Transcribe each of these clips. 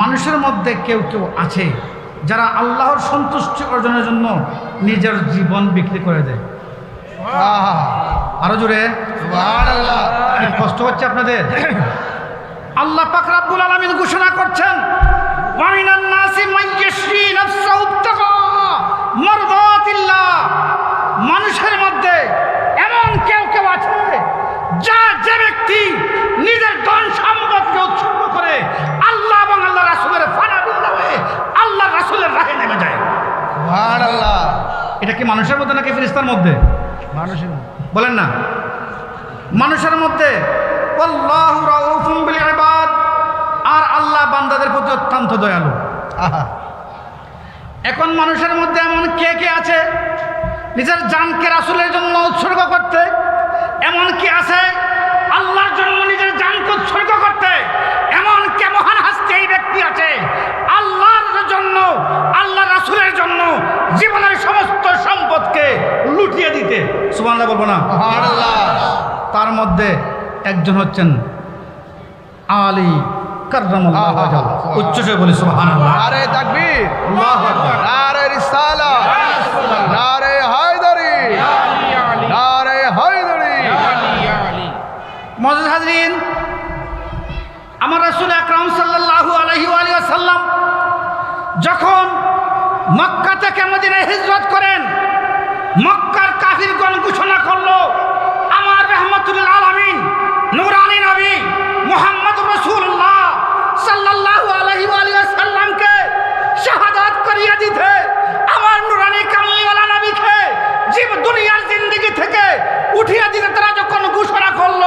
মানুষের মধ্যে কেউ কেউ আছে যারা আল্লাহর সন্তুষ্টি অর্জনের জন্য নিজের জীবন বিক্রি করে দেয়। আরও জোরে। কষ্ট হচ্ছে আপনাদের। আল্লাহ পাক রাব্বুল আলামিন ঘোষণা করছেন ওয়ামিনান নাসি মান ইয়াশরি নাফসাহু ইবতিগা মারদাতিল্লাহ। মানুষের মধ্যে এমন কেউ কেউ আছে যা যে ব্যক্তি নিজের ধন সম্পদকে উৎসর্গ করে আল্লাহ এবং আল্লাহ রাসূলের ফানা হয়ে আল্লাহ রাসূলের রাহে নেমে যায়। এটা কি মানুষের মধ্যে নাকি ফেরেশতার মধ্যে? মানুষের বলেন না। মানুষের মধ্যে আর আল্লাহ বান্দাদের প্রতি অত্যন্ত দয়ালু। আহা। এখন মানুষের মধ্যে এমন কে কে আছে? নিজের জানকে রাসুলের জন্য উৎসর্গ করতে এমন কি আছে? আল্লাহর জন্য নিজের জানকে উৎসর্গ করতে এমন কে মহান হাস্তে এই ব্যক্তি আছে? আল্লাহর জন্য আল্লাহ রাসুলের জন্য জীবনের সমস্ত সম্পদকে লুটিয়ে দিতে। সুবহানাল্লাহ বলব না? তার মধ্যে একজন হচ্ছেন আলী ওয়াজহাহু। বলি সুবহানাল্লাহ। নারে তাকবীর। নারে রিসালা। হাজরিন, আমার রাসূল আকরাম ওয়া আলিহি ওয়াসাল্লাম যখন মক্কা থেকে মদিনায় হিজরত করেন, মক্কার কাফিরগণ ঘোষণা করল, আমার রহমতুল আলামিন, নূরানী নবী মুহাম্মদ আলাইহি ওয়া আলিহি ওয়াসাল্লামকে শাহাদাত করিয়ে দিতে, আমার নূরানী কামলিওয়ালা নবীকে জীব দুনিয়ার জিন্দেগি থেকে উঠিয়ে দিতে তারা যখন ঘোষণা করল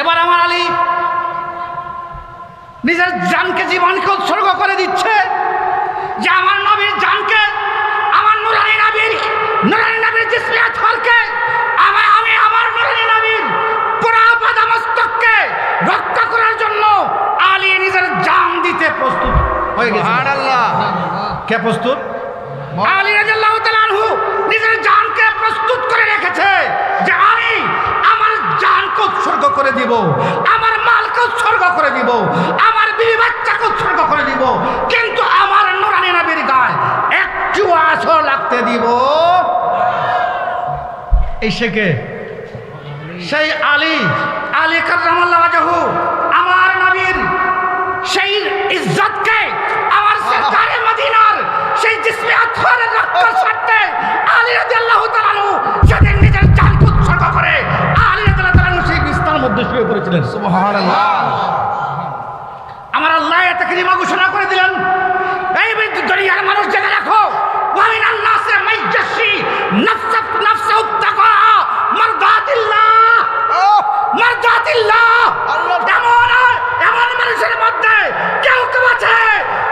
এবার আমার আলী নিজের জানকে জীবনকে উৎসর্গ করে দিচ্ছে যে আমার নবীর জানকে আমার নুরানি নবীর নুরানি নবীর জিসমে আতহারকে আমার আমি আমার নুরানি নবীর পুরা পাদামস্তককে রক্ষা করার জন্য আলী নিজের জান দিতে প্রস্তুত হয়ে গেছে। কে প্রস্তুত? আলী রাদিয়াল্লাহু তাআলা নিজের জানকে প্রস্তুত করে রেখেছে যে আমি উৎসর্গ করে দিব। আমার মালকে উৎসর্গ করে দিব। আমার বিবি বাচ্চাকে উৎসর্গ করে দিব। কিন্তু আমার নোরানি নবীর গায়ে একটু আসর লাগতে দিব। এই শেখে সেই আলী। আলী কার্রামাল্লাহ ওয়াজহু। সুবহানাল্লাহ আমার আল্লাহ এতে কিরিমা ঘোষণা করে দিলেন এই দুনিয়ার মানুষ জেনে রাখো ওয়ামিন আল্লাহসে মাইয়াশি নাফসাত নাফসা উত্তাকা মারদাতিল্লাহ মারদাতিল্লাহ আল্লাহ। এমন এমন মানুষের মধ্যে কেউ কেউ আছে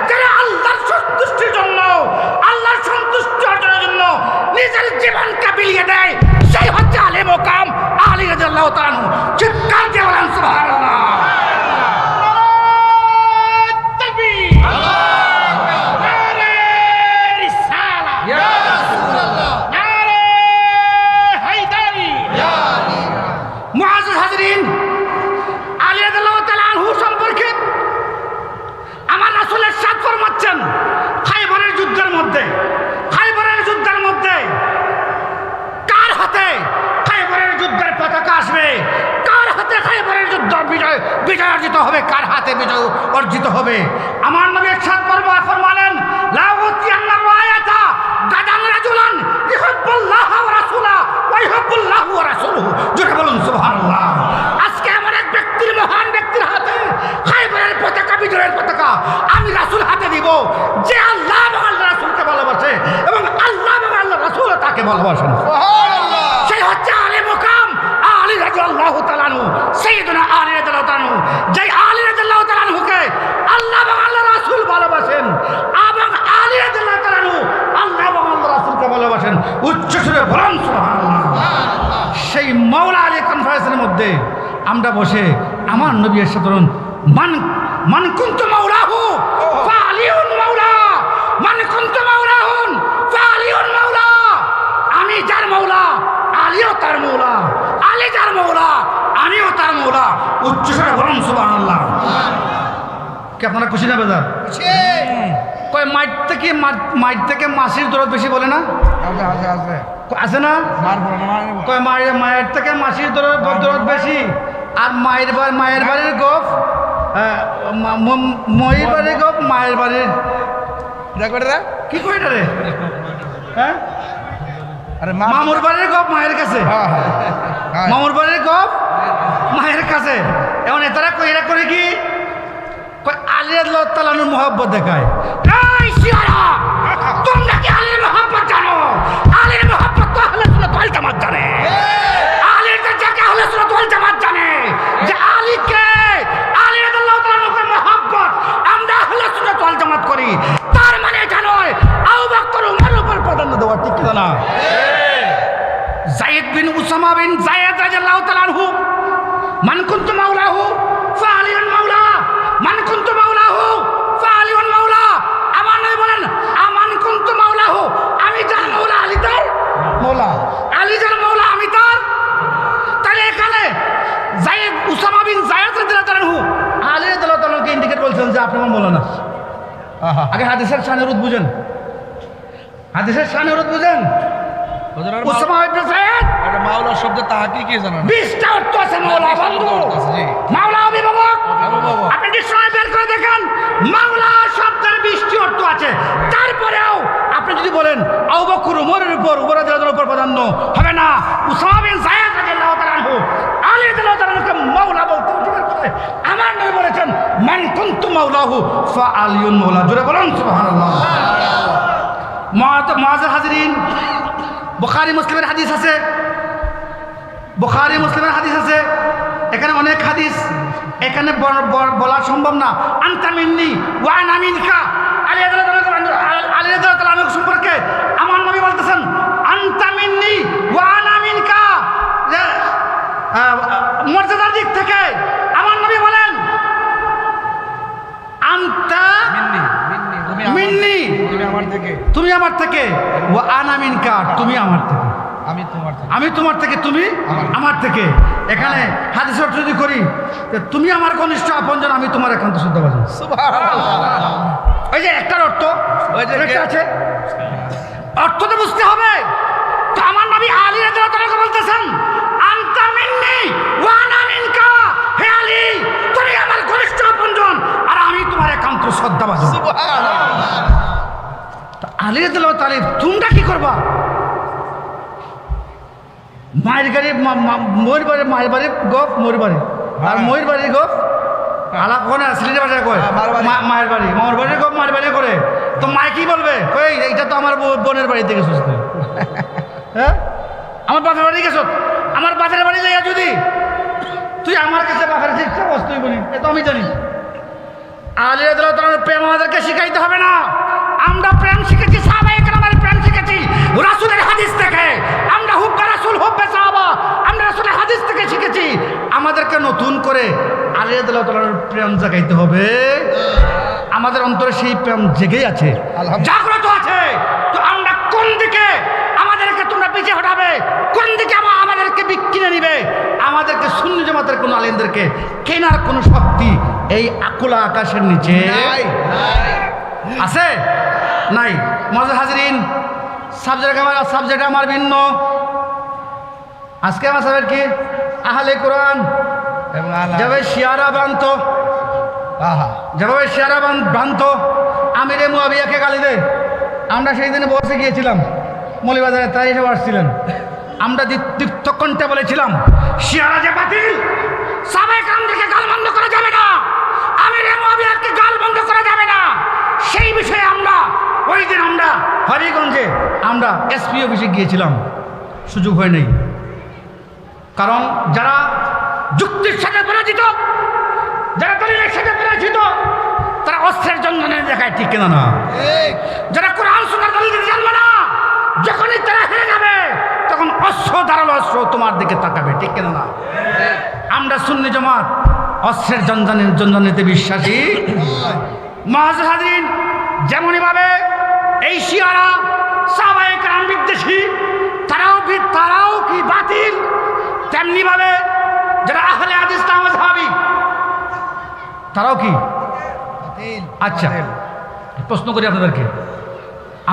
যারা আল্লাহর সন্তুষ্টির জন্য আল্লাহর সন্তুষ্টি অর্জনের জন্য নিজের জীবনকে বিলিয়ে দেয় সেই হচ্ছে আলে কাম আলী রাজু। চিৎকার দিয়ে বলেন সুবহানাল্লাহ তাকবীর নারে রিসালাত নারে হায়দারি মুআজ্জিজ হাজরিন আলী রাদিয়াল্লাহু তাআলা আনহু সম্পর্কে আমার রাসূলের সাথ ফরমাচ্ছেন খাইবরের যুদ্ধের মধ্যে খাইবরের যুদ্ধের মধ্যে কার হাতে খাইবরের যুদ্ধের পতাকা আসবে কার হাতে খাইবরের যুদ্ধ বিজয় বিজয় অর্জিত হবে কার হাতে বিজয় অর্জিত হবে আমার নবী সাত পর্ব ফরমালেন লাউতি আন্নার রায়াতা গাদান রাজুলান ইহুব্বুল্লাহ ওয়া রাসূলা ওয়া ইহুব্বুল্লাহ ওয়া রাসূলুহু জোরে বলুন সুবহানাল্লাহ আজকে এমন এক ব্যক্তির মহান ব্যক্তির হাতে খাইবরের পতাকা বিজয়ের পতাকা আমি রাসূল হাতে দিব যে আল্লাহ এবং আল্লাহ রাসূলকে ভালোবাসে এবং আল্লাহ এবং আল্লাহ রাসূল তাকে ভালোবাসেন। সেই হচ্ছে আলী মুকাম আলী তাআলা আনহু সাইয়েদনা আলী তাআলা আনহু। যেই আলী তাআলা আনহুকে আল্লাহ এবং আল্লাহ রাসূল ভালোবাসেন এবং আলী তাআলা আনহু আল্লাহ এবং আল্লাহ রাসূলকে ভালোবাসেন উচ্চ সুরে সুবহানাল্লাহ। সেই মাওলা আলী কনফারেন্সের মধ্যে আমরা বসে আমার নবী এসে ধরুন মান মান কুন্ত মাওলাহু ফালিউন মাওলা মান কুন্ত মাওলাহুন ফালিউন মাওলা আমি যার মাওলা আলীও তার মৌলা আলী যার মৌলা আমিও তার মৌলা উচ্চ স্বরে বলুন সুবহানাল্লাহ। কি আপনারা খুশি না বেদার কয় মাইট থেকে মাইট থেকে মাসির দরদ বেশি বলে না? আছে না? কয় মায়ের মায়ের থেকে মাসির দরদ দরদ বেশি? আর মায়ের মায়ের বাড়ির গোপ আহ, মা- বাড়ির গোপ মায়ের বাড়ির কি এটা রে? হ্যাঁ? আরে মামুর বাড়ির গোপ মায়ের কাছে। হ্যাঁ হ্যাঁ হ্যাঁ। মামুর বাড়ির গোপ? মায়ের কাছে। এখন এতারা কই এরা করে কি? কই আলিয়া তালানুর মোহাব্বত দেখায়। এই শিয়ারা তোমরা কি আলীর মোহাব্বত জানো? আলীর মোহাব্বত তো আহলে সুন্নাত ওয়াল জামাত জানে। আলীর তো যাকে আহলে সুন্নাত ওয়াল জামাত জানে? যে আলীকে আলী রাদিয়াল্লাহু তাআলার মোহাব্বত আমরা আহলে সুন্নাত ওয়াল জামাত করি। তার মানে জানো আবু বকর উমরের উপর প্রাধান্য দেওয়া ঠিক কি না? Zayed bin Usama bin Zayed রাদিয়াল্লাহু তাআলা আনহু মান কুনতু মাওলাহু ফাআলিউন মাওলা মান কুনতু মাওলাহু ফাআলিউন মাওলা। আমার নবী বলেন আমান কুনতু মাওলাহু আমি যার মাওলা আলী তার মাওলা। আলী যার মাওলা আমি তার তাহলে এখানে জায়েদ উসামা বিন জায়েদ রাদিয়াল্লাহু আলী রাদিয়াল্লাহু তাআলাকে ইন্ডিকেট বলছেন যে আপনি আমার মাওলানা আগে হাদিসের শানের বুঝেন। হাদিসের শানের বুঝেন। উসামা ইবনে জায়েদ মাওলা শব্দ তাহাকি কি জানেন বিশটা অর্থ আছে মাওলা বন্ধু। মাওলা অভিভাবক। আপনি ডিকশনারি বের করে দেখেন মাওলা শব্দের বিশটি অর্থ আছে। তারপরেও আপনি যদি বলেন আবু বকর উমরের উপর উমর রাদিয়াল্লাহু উপর প্রাধান্য হবে না। উসামা বিন যায়েদ রাদিয়াল্লাহু তাআলা আনহু আলী রাদিয়াল্লাহু তাআলা আনহুকে মাওলা বলতে আমার নবী বলেছেন মান কুনতু মাওলাহু ফা আলিয়ুন মাওলা। জোরে বলুন সুবহানাল্লাহ। মুআজ হাজিরিন বুখারী মুসলিমের হাদিস আছে। বুখারী মুসলিমের হাদিস আছে। এখানে অনেক হাদিস। এখানে বলা সম্ভব না। আন্তা মিন্নি ওয়ান আমিনকা আলী আলী রাদিয়াল্লাহু সম্পর্কে আমার নবী বলতেছেন আন্তা মিন্নি ওয়ান আমিনকা মর্যাদার দিক থেকে আমার নবী বলেন আন্তা মিন্নি মিন্নি তুমি আমার- থেকে তুমি আমার থেকে। ও আনামিন কার তুমি আমার থেকে। আমি তোমার থেকে। আমি তোমার থেকে তুমি আমার- থেকে। এখানে হাদিস অর্থ যদি করি তুমি আমার ঘনিষ্ঠ আপনজন আমি তোমার একান্ত শুদ্ধ বাজন সুবহানাল্লাহ। ওই যে একটার অর্থ ওই যে আছে। অর্থ তো বুঝতে হবে। তো আমার নবী আলী তাআলা বলতেছেন আনতা মিন্নি ওয়া আনা মিনকা। হে আলী তুমি আমার ঘনিষ্ঠ আপনজন আর আমি তোমার একান্ত শ্রদ্ধা বাজন সুবহানাল্লাহ আলী রাদিয়াল্লাহু তাআলা তোমরা কি করবা? মায়ের গাড়ি ময়ূর বাড়ি মায়ের বাড়ি গপ ময়ূর বাড়ি। আর হ্যাঁ। ময়ূর বাড়ির গপ আলাপ ওখানে সিলেটের ভাষায় কয় হ্যাঁ, মায়ের বাড়ি। মায়ের বাড়ির গপ মায়ের বাড়ি করে। তো মায় কি বলবে? কই এইটা তো আমার বোনের বাড়ি থেকে সুস্থ হ্যাঁ? আমার বাপের বাড়ি গেছ? আমার বাপের বাড়ি যাইয়া যদি তুই আমার কাছে বাপের শিক্ষা বস্তুই বলি এ তো আমি জানি। আলী তাআলার প্রেম আমাদেরকে শিখাইতে হবে না। আমরা প্রেম শিখেছি সাহাবায়ে কেরামের প্রেম শিখেছি। রাসূলের হাদিস থেকে আমরা হুব্বে রাসূল হুব্বে সাহাবা আমরা রাসূলের হাদিস থেকে শিখেছি আমাদেরকে নতুন করে আলী রাদিয়াল্লাহু তাআলার প্রেম জাগাইতে হবে। আমাদের অন্তরে সেই প্রেম জেগেই আছে। জাগ্রত আছে। তো আমরা কোন দিকে আমাদেরকে তোমরা পিছিয়ে হটাবে? কোন দিকে আমা- আমাদেরকে বিক্রিয়ে নিবে? আমাদেরকে শূন্য জামাতের কোনো আলেমদেরকে কেনার কোনো শক্তি এই আকুলা আকাশের নিচে আছে? নাই। মজা হাজরিন সাবজেক্ট আমার সাবজেক্ট আমার ভিন্ন। আজকে আমার সাবজেক্ট কি? আহলে কোরআন। যাবে শিয়ারা ভ্রান্ত। আহা। যেভাবে শিয়ারা ভ্রান্ত। আমিরে মুয়াবিয়াকে গালি দেয় আমরা সেই দিনে বসে গিয়েছিলাম মলিবাজারে তাই এসে আসছিলেন। আমরা দীপ- দীপ্ত বলেছিলাম শিয়ারা যে বাতিল সাবেক আমদেরকে গাল বন্ধ করা যাবে না। আমিরে মুয়াবিয়াকে গাল বন্ধ করা যাবে না। সেই বিষয়ে আমরা ওই দিন আমরা হবিগঞ্জে আমরা এসপি অফিসে গিয়েছিলাম। সুযোগ হয় নাই। কারণ যারা যুক্তির সাথে পরাজিত যারা দলিলের সাথে পরিচিত তারা অস্ত্রের জন্য দেখায় ঠিক কিনা না। যারা কোরআন শোনার দলিল জানবে না যখনই তারা হেরে যাবে তখন অস্ত্র ধারালো অস্ত্র তোমার দিকে তাকাবে ঠিক কেন না? আমরা সুন্নি জমাত অস্ত্রের জঞ্জনের জঞ্জনিতে বিশ্বাসী। মহাজহাদিন যেমনইভাবে এই শিয়ারা সাবায়ক রাম বিদ্বেষী তারাও তারাও কি বাতিল? তেমনিভাবে যারা আহলে আদিস তামাজহাবি তারাও কি? আচ্ছা প্রশ্ন করি আপনাদেরকে।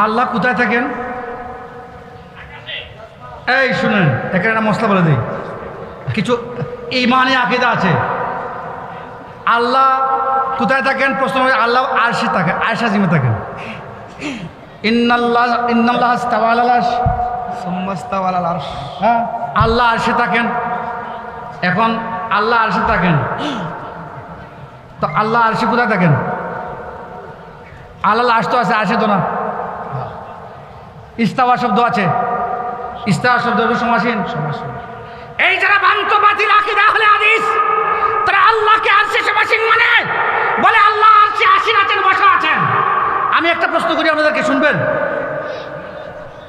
আল্লাহ কোথায় থাকেন? এই শুনেন এখানে একটা মশলা বলে দিই। কিছু ইমানে আকিদা আছে। আল্লাহ কোথায় থাকেন? প্রশ্ন আল্লাহ আরশে থাকেন আয়সা জিমে থাকেন। ইন্নাল্লাহ ইন্নাল্লাহ আরশ। হ্যাঁ? আল্লাহ আরশে থাকেন। এখন আল্লাহ আরশে থাকেন। তো আল্লাহ আরশে কোথায় থাকেন? আল্লাহ আর্শ তো আছে আরশে তো না। ইস্তাওয়া শব্দ আছে। ইস্তাওয়া শব্দ সমাসীন। সমাসীন। এই যারা বান্ত বাতিল আকিদা হলে আদিস তারা আল্লাহকে আরশে সমাসীন মানে। বলে আল্লাহ আরশে আসীন আছেন বসা আছেন। আমি একটা প্রশ্ন করি আপনাদেরকে শুনবেন?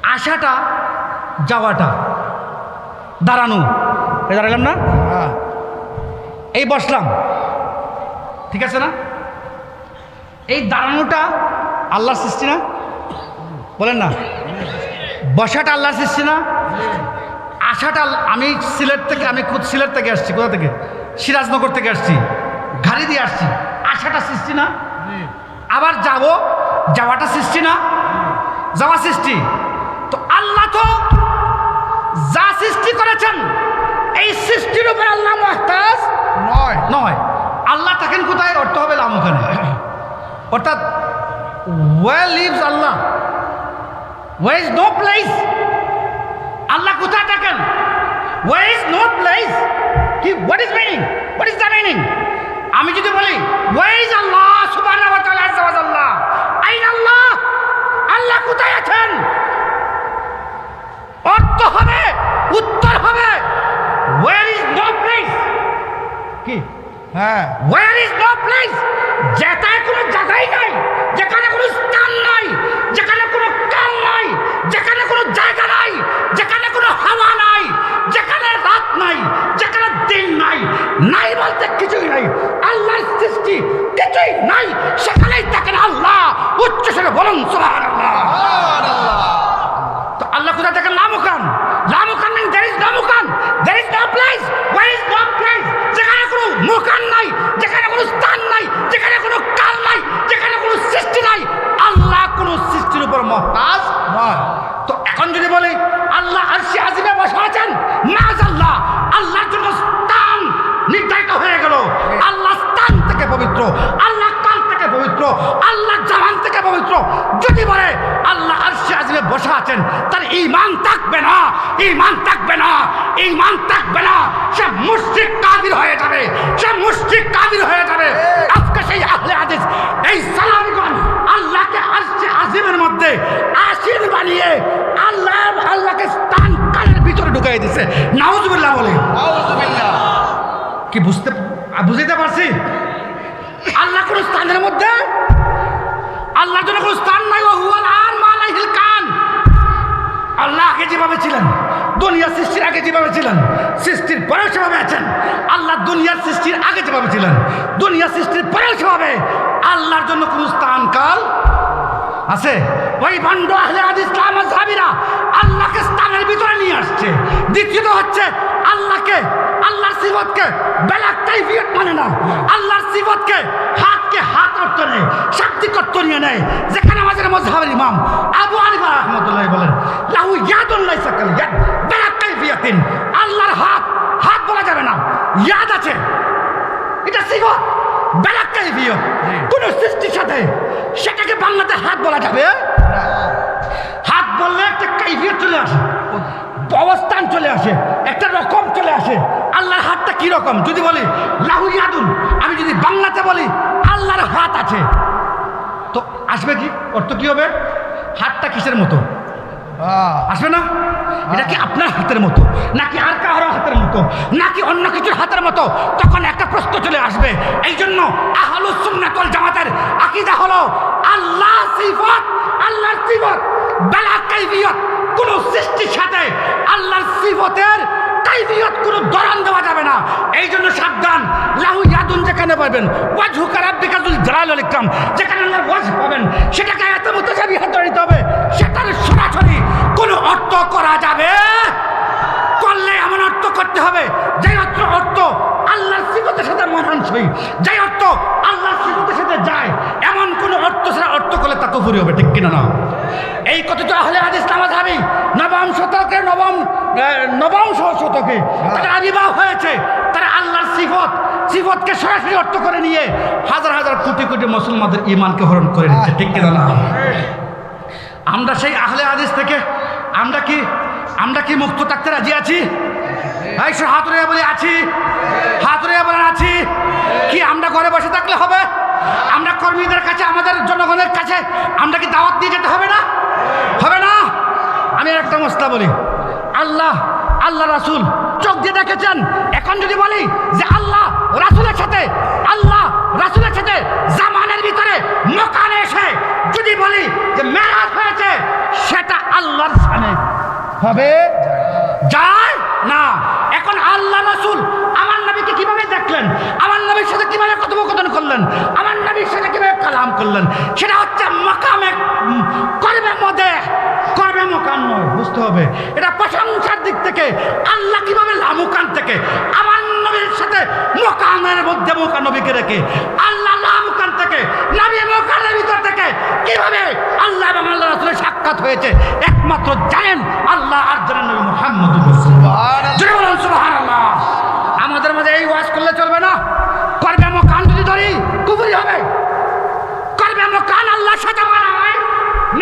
আশাটা যাওয়াটা। দাঁড়ানো। এই দাঁড়ালাম না? হ্যাঁ। এই বসলাম। ঠিক আছে না? এই দাঁড়ানোটা আল্লাহ সৃষ্টি না? বলেন না। বসাটা আল্লাহ সৃষ্টি না? আশাটা আল- আমি সিলেট থেকে আমি খুদ সিলেট থেকে আসছি। কোথা থেকে? সিরাজনগর থেকে আসছি। গাড়ি দিয়ে আসছি। আশাটা সৃষ্টি না? আবার যাব। যাওয়াটা সৃষ্টি না? যাওয়া সৃষ্টি। তো আল্লাহ তো যা সৃষ্টি করেছেন এই সৃষ্টির উপর আল্লাহ মহতাজ নয়। নয়। আল্লাহ থাকেন কোথায়? অর্থ হবে লাম ওখানে অর্থাৎ where lives Allah? Where is no place Allah কোথায় থাকেন? ওয়ে ইজ নো প্লেস কি what is meaning what is the meaning আমি যদি বলি ওয়ে ইজ আল্লাহ? সুবহানাহু ওয়া তাআলা জাল্লা। আইন আল্লাহ? আল্লাহ কোথায় আছেন? অর্থ হবে উত্তর হবে। ওয়ার ইজ নো প্লেস কি? হ্যাঁ। ওয়ার ইজ নো প্লেস কোনো জায়গাই নাই যেখানে কোনো স্থান নাই যেখানে কোনো কাল নাই যেখানে কোনো জায়গা নাই যেখানে কোনো হাওয়া নাই যেখানে রাত নাই যেখানে দিন নাই নাই বলতে কিছুই নাই। আল্লাহর সৃষ্টি কিছুই নাই সেখানেই আল্লাহ। বলুন সুবহানাল্লাহ তো আল্লাহ কোথায় দেখেন লামুকান লামুকান mean there is no মুকান there is no place where is no place যেখানে কোনো মুকান নাই যেখানে কোনো স্থান নাই যেখানে কোনো কাল নাই যেখানে কোনো সৃষ্টি নাই আল্লাহ কোনো সৃষ্টির উপর মহতাজ? নয় তো এখন যদি বলি, আল্লাহ আরশি আজিমে বসে আছেন মাজ আল্লাহ আল্লাহর জন্য স্থান নির্ধারিত হয়ে গেল। আল্লাহ স্থান থেকে পবিত্র, আল্লাহ কাল থেকে পবিত্র আল্লাহ জামান থেকে পবিত্র। যদি বলে, আল্লাহ আরশি আজিমে বসে আছেন, তার ইমান থাকবে না ইমান থাকবে না ইমান থাকবে না। সে মুশরিক কাদির হয়ে যাবে, সে মুশরিক কাদির হয়ে যাবে। মধ্যে আসীন বানিয়ে আল্লাহ আল্লাহকে স্থান কালের ভিতরে ঢুকাই দিছে। নাউজুবিল্লাহ বলে। কি বুঝতে আ, বুঝাইতে পারছি? আল্লাহ কোন স্থানের মধ্যে আল্লাহর জন্য কোন স্থান নাই। ও হুয়াল আন মালাইহিল কান। আল্লাহ আগে যেভাবে ছিলেন দুনিয়া সৃষ্টির আগে যেভাবে ছিলেন সৃষ্টির পরেও সেভাবে আছেন। আল্লাহ দুনিয়ার সৃষ্টির আগে যেভাবে ছিলেন দুনিয়া সৃষ্টির পরেও সেভাবে। আল্লাহর জন্য কোন স্থান কাল আছে? ওই ভণ্ড আহলে ইসলাম সাহাবীরা আল্লাহকে স্থানের ভিতরে নিয়ে আসছে। দ্বিতীয়ত হচ্ছে আল্লাহকে, আল্লাহর সিফতকে বেলা কাইফিয়ত মানে না। আল্লাহর সিফতকে, হাতকে হাত অর্থ নেয়, শাব্দিক অর্থ নিয়ে নেয়। যেখানে আমাদের মজহাবের ইমাম আবু আলিফা রহমতুল্লাহ বলেন, লাহু ইয়াদুল্লাহ সাকাল ইয়াদ বেলা কাইফিয়াতিন। আল্লাহর হাত হাত বলা যাবে না। ইয়াদ আছে। এটা সিফত। বেলা কাইফিয়ত কোন সৃষ্টির সাথে সেটাকে বাংলাতে হাত বলা যাবে? হাত বললে একটা কাইফিয়ত চলে আসে অবস্থান চলে আসে, একটা রকম চলে আসে। আল্লাহর হাতটা কি রকম? যদি বলি, লাহু ইয়াদুন, আমি যদি বাংলাতে বলি, আল্লাহর হাত আছে। তো আসবে কি? অর্থ কি হবে? হাতটা কিসের মতো? আসবে না? এটা কি আপনার হাতের মতো? নাকি আর কারও হাতের মতো? নাকি অন্য কিছুর হাতের মতো? তখন একটা প্রশ্ন চলে আসবে। এই জন্য আহলুস সুন্নাতুল জামাতের আকিদা হলো আল্লাহ সিফত, আল্লাহর বেলা কাইফিয়ত, কোন সৃষ্টির সাথে আল্লাহর সিফতের কাইফিয়ত কোনো দরান দেওয়া যাবে না। এই জন্য সাবধান। লাহু ইয়াদুন যেখানে পাবেন ওয়াজহু কারাব্বিকাজুল জালাল আল ইকরাম। যেখানে আল্লাহর ওয়াজ পাবেন, সেটাকে এত মুতাসাবি হাত দিতে হবে। সেটার সরাসরি কোনো অর্থ করা যাবে করলে এমন অর্থ করতে হবে যে অর্থ অর্থ আল্লাহর সিফতের সাথে মানানসই যে অর্থ আল্লাহর সিফতের সাথে যায়, এমন কোন অর্থ ছাড়া অর্থ করলে তা কফুরি হবে, ঠিক কিনা না? এই কথিত আহলে হাদিস নামাজ হাবি। নবম শতকে নবম নবম শতকে তারা আবির্ভাব হয়েছে। তারা আল্লাহর সিফত সিফতকে সরাসরি অর্থ করে নিয়ে হাজার হাজার কোটি কোটি মুসলমানদের ইমানকে হরণ করে নিচ্ছে ঠিক কিনা না? আমরা সেই আহলে হাদিস থেকে আমরা কি আমরা কি মুক্ত থাকতে রাজি আছি? সে হাত বলি আছি। হাত বলেন আছি। কি আমরা ঘরে বসে থাকলে হবে? আমরা কর্মীদের কাছে, আমাদের জনগণের কাছে, আমরা কি দাওয়াত দিয়ে যেতে হবে না? হবে না? আমি একটা মশলা বলি। আল্লাহ আল্লাহ রাসুল, চোখ দিয়ে দেখেছেন? এখন যদি বলি যে আল্লাহ রাসুলের সাথে, আল্লাহ রাসুলের সাথে জামানের ভিতরে মকানে এসে যদি বলি যে মেরাজ হয়েছে, সেটা আল্লাহর সামনে হবে? যায়? না। এখন আল্লাহ রাসুল আমার কীভাবে দেখলেন? আমার নবীর সাথে কীভাবে কথোপকথন করলেন? আমার নবীর সাথে কীভাবে কালাম করলেন? সেটা হচ্ছে মকামে করবে মধ্যে করবে মকান নয় বুঝতে হবে। এটা প্রশংসার দিক থেকে আল্লাহ কীভাবে লামুকান থেকে? আমার নবীর সাথে মোকামের মধ্যে মোকা নবীকে রেখে আল্লাহ লামুকান থেকে নবী মোকানের ভিতর থেকে কীভাবে আল্লাহ এবং আল্লাহ রাসুলের সাক্ষাৎ হয়েছে? একমাত্র জানেন আল্লাহ আর জানেন নবী মোহাম্মদ জয় মাঝে এই ওয়াজ করলে চলবে না। করবে মোকান যদি ধরি কুবুরি হবে। করবে মোকান আল্লাহর সাথে বানায়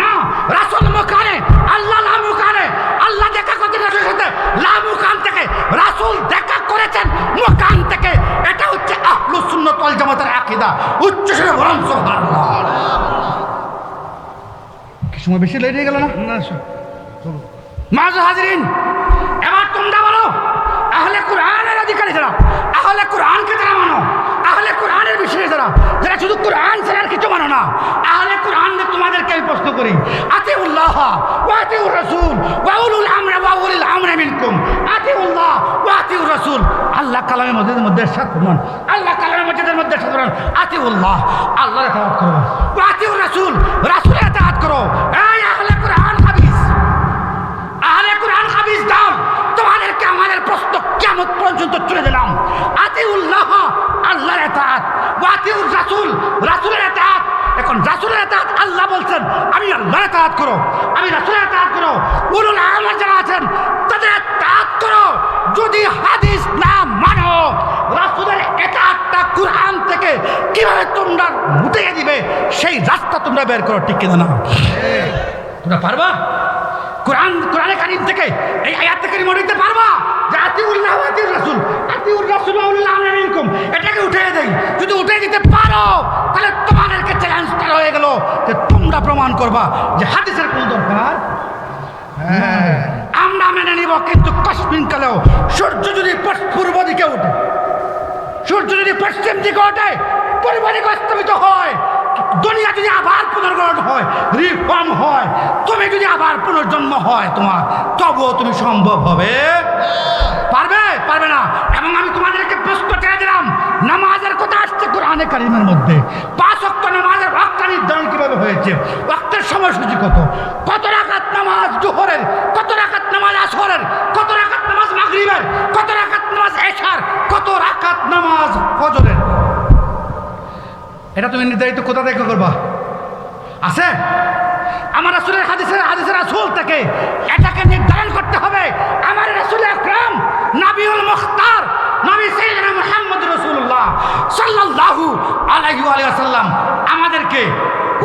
না রাসুল মোকানে আল্লাহ লামুকানে আল্লাহ দেখা করতে রাসুলের সাথে লামুকান থেকে। রাসুল দেখা করেছেন মোকান থেকে। এটা হচ্ছে আহলু সুন্নত ওয়াল জামাতের আকীদা। উচ্চ সুরে বলুন সুবহানাল্লাহ। কি সময় বেশি লেট হয়ে গেল না? না চলো। মাঝ হাজরিন এবার তোমরা বলো আহলে কোরআনের অধিকারী যারা? আহলে কোরআনকে যারা মানো আহলে কোরআনের বিষয়ে যারা যারা শুধু কোরআন ছাড়া আর কিছু মানো না আহলে কোরআন তোমাদেরকে আমি প্রশ্ন করি আতি উল্লাহ ওয়াতি রাসূল ওয়াউলুল আমরা ওয়াউলিল আমরা মিনকুম। উল্লাহ রাসূল আল্লাহ কালামের মসজিদের মধ্যে আল্লাহ কালামের মসজিদের মধ্যে সাত ফরমান। আতি উল্লাহ আল্লাহর ইতাআত করো। ওয়াতি করো। এই আহলে কোরআন কেমন পর্যন্ত চলে দিলাম। আতিউল্লাহ, আল্লাহর এতাত। ওয়াতিউর রাসূল, রাসূলের এতাত। এখন রাসুলের এতাত আল্লাহ বলছেন, আমি আল্লাহর এতাত করো, আমি রাসুলের এতাত করো। উলুল আমর যারা আছেন, তাদের এতাত করো। যদি হাদিস না মানো, রাসূলের এতাতটা কোরআন থেকে কীভাবে তোমরা মুটিয়ে দিবে, সেই রাস্তা তোমরা বের করো, ঠিক কিনা না? তোমরা পারবা? কোরআন, কোরআনে কারিম থেকে এই আয়াত থেকে মনে দিতে পারবা? যে আতিউল্লাহ আতিউর রাসূল আতিউর রাসূল উলিল আমরি এটাকে উঠিয়ে দেই। যদি উঠিয়ে দিতে পারো, তাহলে তোমাদেরকে চ্যালেঞ্জ করা হয়ে গেল যে তোমরা প্রমাণ করবা যে হাদিসের কোনো দরকার আমরা মেনে নিব, কিন্তু কালেও সূর্য যদি পূর্ব দিকে ওঠে সূর্য যদি পশ্চিম দিকে ওঠে, পূর্ব অস্তমিত হয়, দুনিয়া যদি আবার পুনর্গঠন হয় রিফর্ম হয়, তুমি যদি আবার পুনর্জন্ম হয় তোমার, তবুও তুমি সম্ভব হবে। পারবে না। এবং আমি তোমাদেরকে প্রশ্ন ছেড়ে দিলাম, নামাজের কথা আসছে কোরআনে কারিমের মধ্যে। পাঁচ অক্ট নামাজের ওয়াক্তা নির্ধারণ কীভাবে হয়েছে? ওয়াক্তের সময়সূচি কত? কত রাকাত নামাজ জোহরের, কত রাকাত নামাজ আসরের, কত রাখাত নামাজ মাগরিবের, কত রাকাত নামাজ এশার, কত রাকাত নামাজ ফজরের? এটা তুমি নির্ধারিত কোথা থেকে করবা? আছে? আমার রাসুলের হাদিসের হাদিসের রাসুল থেকে এটাকে নির্ধারণ করতে হবে। আমার রাসুল আকরাম নাবিউল মুখতার নবী সাইয়্যিদনা মুহাম্মদ রাসূলুল্লাহ সাল্লাল্লাহু আলাইহি ওয়া সাল্লাম আমাদেরকে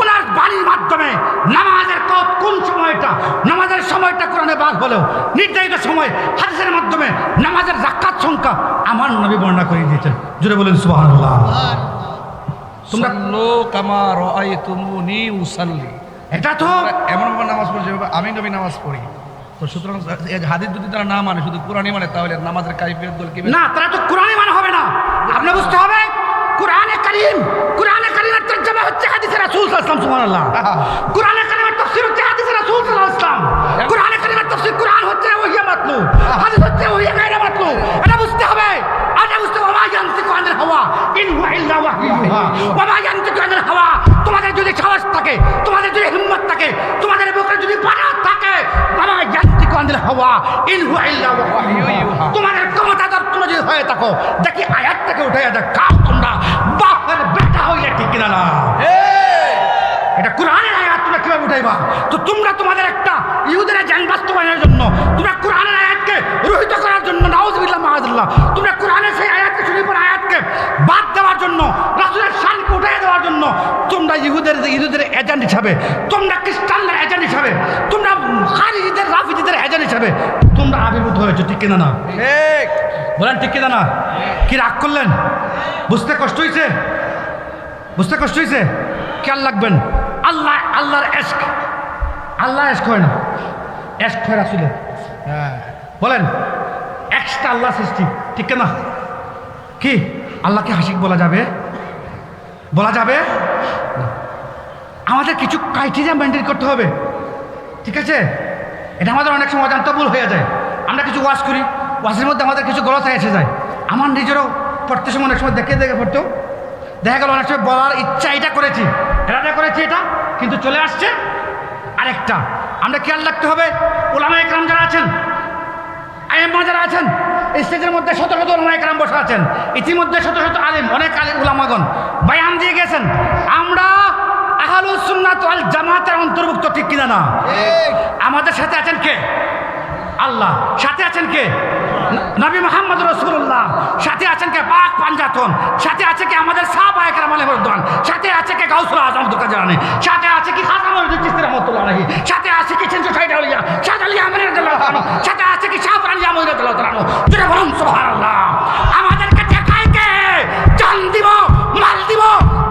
ওনার বাণীর মাধ্যমে নামাজের কত কোন সময়টা নামাজের সময়টা কোরআনে বাদ হলেও নির্ধারিত সময় হাদিসের মাধ্যমে নামাজের জাকাত সংখ্যা আমার নবী বর্ণনা করে দিয়েছেন। জুড়ে বলেন সুবহানাল্লাহ। তোমরা সাল্লু কামা রাআইতুমুনি উসাল্লি। এটা তো এমন ভাবে নামাজ পড়ি আমি নবী নামাজ পড়ি। তো সুতরাং হাদিস যদি তারা না মানে শুধু কোরআনই মানে তাহলে নামাজের কাইফিয়ত দল কি না তারা তো কোরআনই মানে হবে না। আপনি বুঝতে হবে কোরআনে কারিম কোরআনে কারিমের তর্জমা হচ্ছে হাদিসের রাসূল সাল্লাল্লাহু আলাইহি সুবহানাল্লাহ। কোরআনে কারিমের তাফসীর হচ্ছে হাদিসের রাসূল সাল্লাল্লাহু আলাইহি ওয়াসাল্লাম। কোরআনে কারিমের তাফসীর কোরআন হচ্ছে ওহিয়া মাতলু। হাদিস হচ্ছে ওহিয়া গায়রা মাতলু। এটা বুঝতে হবে। এটা বুঝতে হবে ওমা ইয়ানতিকু আনিল হাওয়া ইন হুয়া ইল্লা ওয়াহয়ুহা ওমা ইয়ানতিকু আনিল হাওয়া তোমাদের যদি সাহস থাকে তোমাদের যদি হিম্মত থাকে তোমাদের বুকে যদি পারাত থাকে ইয়ানতিকু আনিল হাওয়া ইন হুয়া ইল্লা ওয়াহয়ুহা তোমাদের ক্ষমতা দর্পণ যদি হয়ে থাকো দেখি আয়াত থেকে উঠে দেখ তোমরা বাপের বেটা হইলে ঠিক কিনা না? এটা কোরআনের আয়াত তোমরা কীভাবে উঠাইবা? তো তোমরা তোমাদের একটা ইহুদের জ্ঞান বাস্তবায়নের জন্য তোমরা কোরআনের আয়াতকে রহিত করার জন্য তোমরা কোরআনের সেই আয়াতকে শরীফের আয়াতকে বাদ দেওয়ার জন্য রাসুলের শানকে উঠাই দেওয়ার জন্য তোমরা ইহুদের ইহুদের এজেন্ট হিসাবে তোমরা খ্রিস্টানদের এজেন্ট হিসাবে তোমরা খারিজিদের রাফিজিদের এজেন্ট হিসাবে তোমরা আবির্ভূত হয়েছো ঠিক কিনা না? ঠিক। বলেন ঠিক কিনা না? কি রাগ করলেন? বুঝতে কষ্ট হয়েছে বুঝতে কষ্ট হয়েছে খেয়াল রাখবেন আল্লাহ আল্লাহর এস্ক আল্লাহ এস্ক হয় না এস্ক হয় রাসুলে হ্যাঁ। বলেন এক্সটা আল্লাহ সৃষ্টি ঠিক না কি? আল্লাহকে হাসিক বলা যাবে? বলা যাবে? আমাদের কিছু ক্রাইটেরিয়া মেনটেন করতে হবে। ঠিক আছে? এটা আমাদের অনেক সময় অজান্ত ভুল হয়ে যায়। আমরা কিছু ওয়াশ করি ওয়াশের মধ্যে আমাদের কিছু গলতা এসে যায়। আমার নিজেরও পড়তে সময় অনেক সময় দেখে দেখে পড়তেও দেখা গেল অনেক সময় বলার ইচ্ছা এটা করেছি। এটা করেছি এটা, কিন্তু চলে আসছে আরেকটা। আমরা খেয়াল রাখতে হবে ওলামা একরাম যারা আছেন আইএমা যারা আছেন স্টেজের মধ্যে শত শত ওলামা একরাম বসে আছেন। ইতিমধ্যে শত শত আলিম, অনেক আলিম উলামাগণ বায়ান দিয়ে গেছেন। আমরা আহলুস সুন্নাত ওয়াল জামাতের অন্তর্ভুক্ত ঠিক কিনা না? আমাদের সাথে আছেন কে? আল্লাহ। সাথে আছেন কে? নবী মোহাম্মদ রসুল্লাহ সাথে আছেন কে? পাক পাঞ্জাতন। সাথে আছে কে? আমাদের রামালে বর্ধমান সাথে আছে কে গাউসুল আজম দুকা জানে সাথে আছে কি খাজা মহিদুল চিস্তি রহমতুল্লাহ আলাইহি? সাথে আছে কি চিন্তা সাইড আলিয়া? সাথে আলী আমির রাদিয়াল্লাহু তাআলা সাথে আছে কি শাহ আলী আমির রাদিয়াল্লাহু তাআলা যেটা বলুন, সুবহানাল্লাহ। আমাদেরকে দেখায় কে? জান দিব, মাল দিব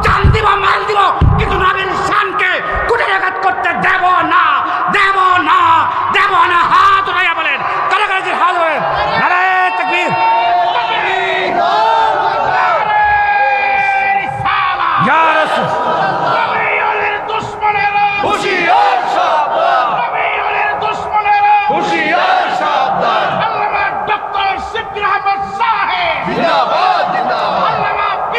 জান দিব, মাল দিব কিন্তু নবীর শানকে কুটারাঘাত করতে দেব না দেব না দেব না হাত উঠাইয়া বলেন কারা কারা যে হাত উঠাবেন নারে তাকবীর ইয়া রাসূল হুশিয়ার সাবধান হুশিয়ার সাবধান জিন্দাবাদ জিন্দাবাদ জিন্দাবাদ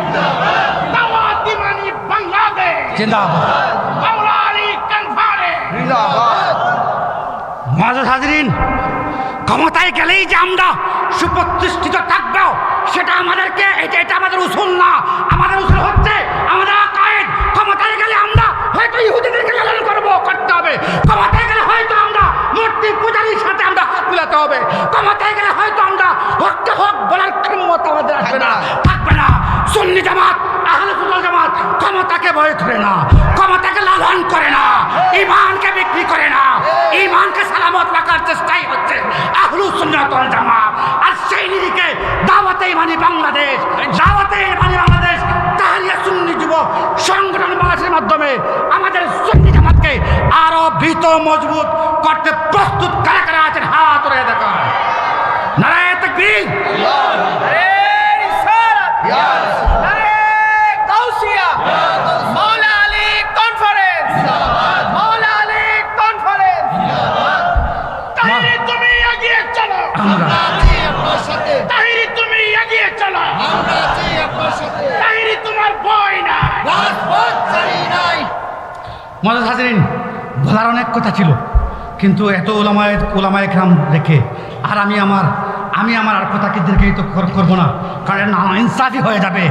জিন্দাবাদ মহাজ হাজরিন ক্ষমতায় গেলেই যে আমরা সুপ্রতিষ্ঠিত থাকব সেটা আমাদেরকে এটা এটা আমাদের উসুল না। আমাদের উসুল হচ্ছে আমাদের আকায়েদ। ক্ষমতায় গেলে আমরা হয়তো ইহুদিদেরকে লালন করব করতে হবে। ক্ষমতায় গেলে হয়তো আমরা মূর্তি পূজারীর সাথে আমরা হাত মিলাতে হবে। ক্ষমতায় গেলে হয়তো আমরা হককে হক বলার ক্ষমতা আমাদের আসবে না। থাকবে না। সুন্নি জামাত আহলে সুন্নাত জামাত ক্ষমতাকে ভয় করে না, ক্ষমতাকে লালন করে না ইমানকে বিক্রি করে না ইমানকে সালামত রাখার চেষ্টাই হচ্ছে আর সেই নিরিখে দাওয়াতে ইমানি বাংলাদেশ, দাওয়াতে মানে বাংলাদেশ, তাহলিয়া সুন্নি যুব সংগঠন বাংলাদেশের মাধ্যমে আমাদের সুন্নি জামাতকে আরও ভীত মজবুত করতে প্রস্তুত কারা কারা আছেন হাত উড়ে দেখা নারায় তাকবীর। ইয়া মজাদ হাজরিন, বলার অনেক কথা ছিল, কিন্তু এত ওলামায় ওলামায় খাম রেখে আর আমি আমার আমি আমার আর কথাকে দীর্ঘায়িত কর- করব না, কারণ ইনসাফি হয়ে যাবে।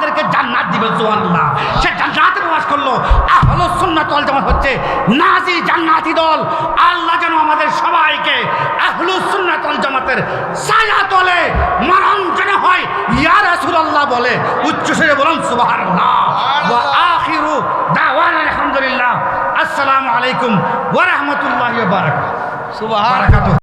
তাদেরকে জান্নাত দিবে সুবহানাল্লাহ। সে জান্নাতে প্রবেশ করল। আহলো সুন্নাত ওয়াল জামাত হচ্ছে নাজি জান্নাতি দল। আল্লাহ যেন আমাদের সবাইকে আহলু সুন্নাত ওয়াল জামাতের তলে মরণ যেন হয়। ইয়া রাসূলুল্লাহ বলে উচ্চ স্বরে বলুন সুবহানাল্লাহ। ওয়া আখিরু দাওয়ানা আলহামদুলিল্লাহ আসসালামু আলাইকুম ওয়া রাহমাতুল্লাহি ওয়া বারাকাতুহু। সুবহান বারাকাতুহু।